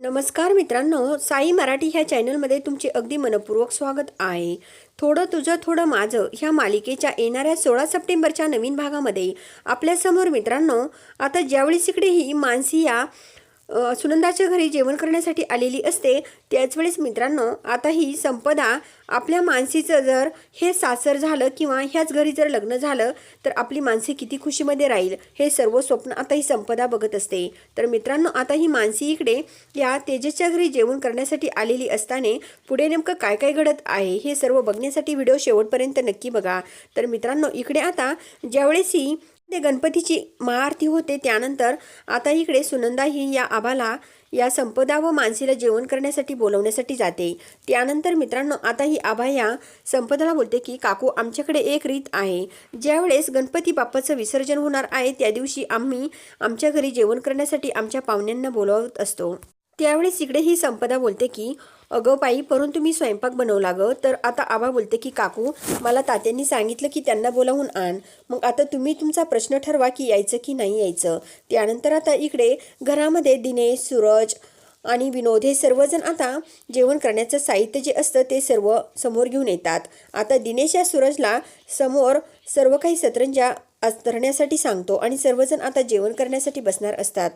नमस्कार मित्रांनो साई मराठी ह्या चॅनलमध्ये तुमचे अगदी मनपूर्वक स्वागत आहे. थोडं तुझं थोडं माझं ह्या मालिकेच्या येणाऱ्या सोळा सप्टेंबरच्या नवीन भागामध्ये आपल्यासमोर मित्रांनो आता ज्यावेळेस इकडे ही मानसी या सुनंदाच्या घरी जेवण करण्यासाठी आलेली असते त्याचवेळेस मित्रांनो आता ही संपदा आपल्या मानसीचं जर हे सासर झालं किंवा ह्याच घरी जर लग्न झालं तर आपली मानसी किती खुशीमध्ये राहील हे सर्व स्वप्न आता ही संपदा बघत असते. तर मित्रांनो आता ही मानसी इकडे या तेजसच्या घरी जेवण करण्यासाठी आलेली असताना पुढे नेमकं काय काय घडत आहे हे सर्व बघण्यासाठी व्हिडिओ शेवटपर्यंत नक्की बघा. तर मित्रांनो इकडे आता ज्यावेळेस ही ते गणपतीची महाआरती होते. त्यानंतर आता इकडे सुनंदा ही या आबाला या संपदा व मानसीला जेवण करण्यासाठी बोलवण्यासाठी जाते. त्यानंतर मित्रांनो आता ही आभा या संपदाला बोलते की काकू आमच्याकडे एक रीत आहे. ज्यावेळेस गणपती बाप्पाचं विसर्जन होणार आहे त्या दिवशी आम्ही आमच्या घरी जेवण करण्यासाठी आमच्या पाहुण्यांना बोलवत असतो. त्यावेळेस इकडे ही संपदा बोलते की अगं बाई परंतु मी स्वयंपाक बनवला गं. तर आता आबा बोलते की काकू मला तात्यांनी सांगितलं की त्यांना बोलावून आण. मग आता तुम्ही तुमचा प्रश्न ठरवा की यायचं की नाही यायचं. त्यानंतर आता इकडे घरामध्ये दिनेश सूरज आणि विनोद हे सर्वजण आता जेवण करण्याचं साहित्य जे असतं ते सर्व समोर घेऊन येतात. आता दिनेश या सूरजला समोर सर्व काही सतरंजा धरण्यासाठी सांगतो आणि सर्वजण आता जेवण करण्यासाठी बसणार असतात.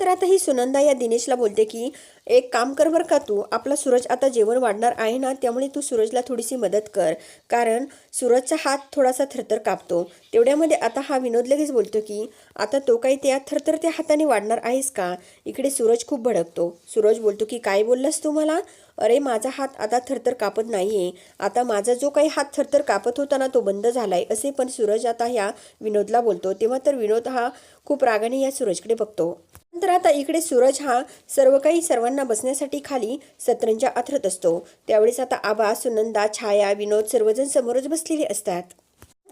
तर आता ही सुनंदा या दिनेशला बोलते की एक काम कर बरं का तू आपला सूरज आता जेवण वाढणार आहे ना त्यामुळे तू सूरजला थोडीशी मदत कर कारण सूरजचा हात थोडासा थरथर कापतो. तेवढ्यामध्ये आता हा विनोद लगेच बोलतो की आता तो काही त्या थरथर त्या हाताने वाढणार आहेस का? इकडे सूरज खूप भडकतो. सूरज बोलतो की काय बोललास तू मला? अरे माझा हात आता थरथर कापत नाहीये. आता माझा जो काही हात थरथर कापत होता ना तो बंद झालाय. असे पण सूरज आता ह्या विनोदला बोलतो. तेव्हा तर विनोद हा खूप रागाने या सूरजकडे बघतो. नंतर आता इकडे सूरज हा सर्व काही सर्वांना बसण्यासाठी खाली सतरंजा आथरत असतो. त्यावेळेस आता आबा सुनंदा छाया विनोद सर्वजण समोरच बसलेले असतात.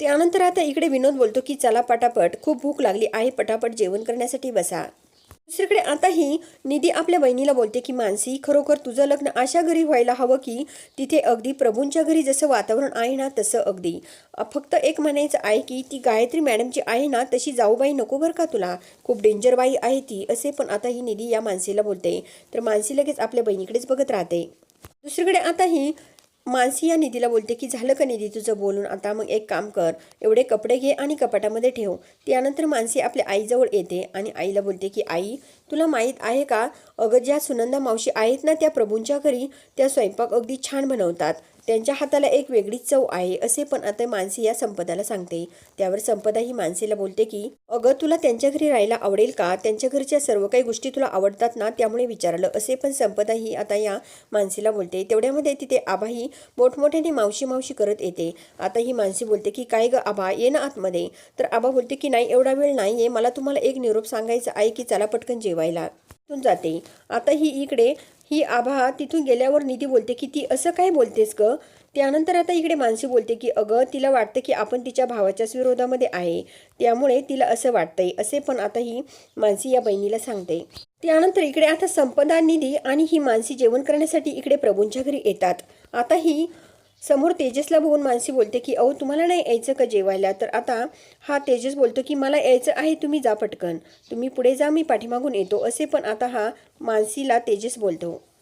त्यानंतर आता इकडे विनोद बोलतो की चला पटापट खूप भूक लागली आहे पटापट जेवण करण्यासाठी बसा. दुसरीकडे आता ही निधी आपल्या बहिणीला बोलते की मानसी खरोखर तुझं लग्न अशा घरी व्हायला हवं की तिथे अगदी प्रभूंच्या घरी जसं वातावरण आहे ना तसं अगदी. फक्त एक म्हणायचं आहे की ती गायत्री मॅडमची आहे ना तशी जाऊबाई नको बरं का तुला. खूप डेंजर बाई आहे ती असे पण आता ही निधी या मानसीला बोलते. तर मानसी लगेच आपल्या बहिणीकडेच बघत राहते. दुसरीकडे आता ही मानसी या निधीला बोलते की झालं का निधी तुझं बोलून? आता मग एक काम कर. एवढे कपडे घे आणि कपाटामध्ये ठेव. त्यानंतर मानसी आपल्या आईजवळ येते आणि आईला बोलते की आई तुला माहीत आहे का? अगं ज्या सुनंदा मावशी आहेत ना त्या प्रभूंच्या घरी त्या स्वयंपाक अगदी छान बनवतात. त्यांच्या हाताला एक वेगळीच चव आहे असे पण आता मानसी या संपदाला सांगते. त्यावर संपदा ही मानसीला बोलते की अगं तुला त्यांच्या घरी राहायला आवडेल का? त्यांच्या घरच्या सर्व काही गोष्टी तुला आवडतात ना त्यामुळे विचारलं. असे पण संपदा ही आता या मानसीला बोलते. तेवढ्यामध्ये तिथे आबाही मोठमोठ्याने मावशी मावशी करत येते. आता ही मानसी बोलते की काय गं आबा ये ना आतमध्ये. तर आबा बोलते की नाही एवढा वेळ नाही आहे मला तुम्हाला एक निरोप सांगायचा आहे की चला पटकन ठेवायला तिथून जाते. आता ही इकडे ही आभा तिथून गेल्यावर निधी बोलते की ती असं काय बोलतेस ग? त्यानंतर आता इकडे मानसी बोलते की अगं तिला वाटतं की आपण तिच्या भावाच्याच विरोधामध्ये आहे. त्यामुळे तिला असं वाटतंय. असे पण आता ही मानसी या बहिणीला सांगते. त्यानंतर इकडे आता संपदा निधी आणि ही मानसी जेवण करण्यासाठी इकडे प्रभूंच्या घरी येतात. आता ही समोर तेजसला बघून मानसी बोलते की अहो तुम्हाला नाही यायचं का जेवायला? तर आता हा तेजस बोलतो की मला यायचं आहे तुम्ही जा पटकन. तुम्ही पुढे जा मी पाठीमागून येतो. असे पण आता हा मानसीला तेजस बोलतो.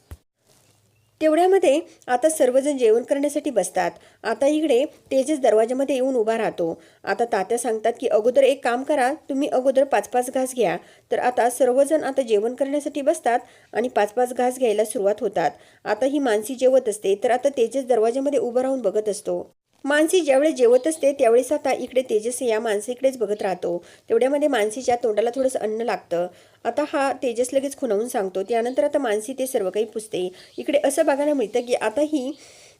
तेवढ्यामध्ये आता सर्वजण जेवण करण्यासाठी बसतात. आता इकडे तेजस दरवाजामध्ये येऊन उभा राहतो. आता तात्या सांगतात की अगोदर एक काम करा तुम्ही अगोदर पाच पाच घास घ्या. तर आता सर्वजण आता जेवण करण्यासाठी बसतात आणि पाच पाच घास घ्यायला सुरुवात होतात. आता ही मानसी जेवत असते तर आता तेजस दरवाजामध्ये उभं राहून बघत असतो. मानसी ज्यावेळेस जेवत असते त्यावेळेस आता इकडे तेजस या मानसीकडेच बघत राहतो. तेवढ्यामध्ये मानसीच्या तोंडाला थोडंसं अन्न लागतं. आता हा तेजस लगेच खुणावून सांगतो. त्यानंतर आता मानसी ते सर्व काही पुसते. इकडे असं बघायला मिळतं की आता ही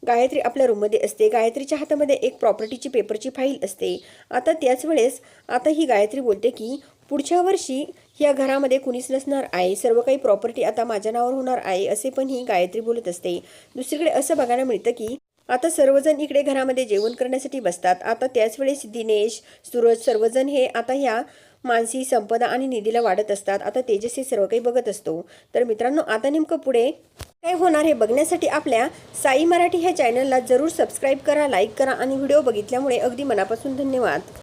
गायत्री आपल्या रूममध्ये असते. गायत्रीच्या हातामध्ये एक प्रॉपर्टीची पेपरची फाईल असते. आता त्याच वेळेस आता ही गायत्री बोलते की पुढच्या वर्षी या घरामध्ये कुणीच नसणार आहे. सर्व काही प्रॉपर्टी आता माझ्या नावावर होणार आहे. असे पण ही गायत्री बोलत असते. दुसरीकडे असं बघायला मिळतं की आता सर्वजण इकडे घरामध्ये जेवण करण्यासाठी बसतात. आता त्याच वेळेस दिनेश सूरज सर्वजण हे आता ह्या मानसी संपदा आणि निधीला वाढत असतात. आता तेजस हे सर्व काही बघत असतो. तर मित्रांनो आता नेमकं पुढे काय होणार हे बघण्यासाठी आपल्या साई मराठी ह्या चॅनलला जरूर सबस्क्राईब करा लाईक करा आणि व्हिडिओ बघितल्यामुळे अगदी मनापासून धन्यवाद.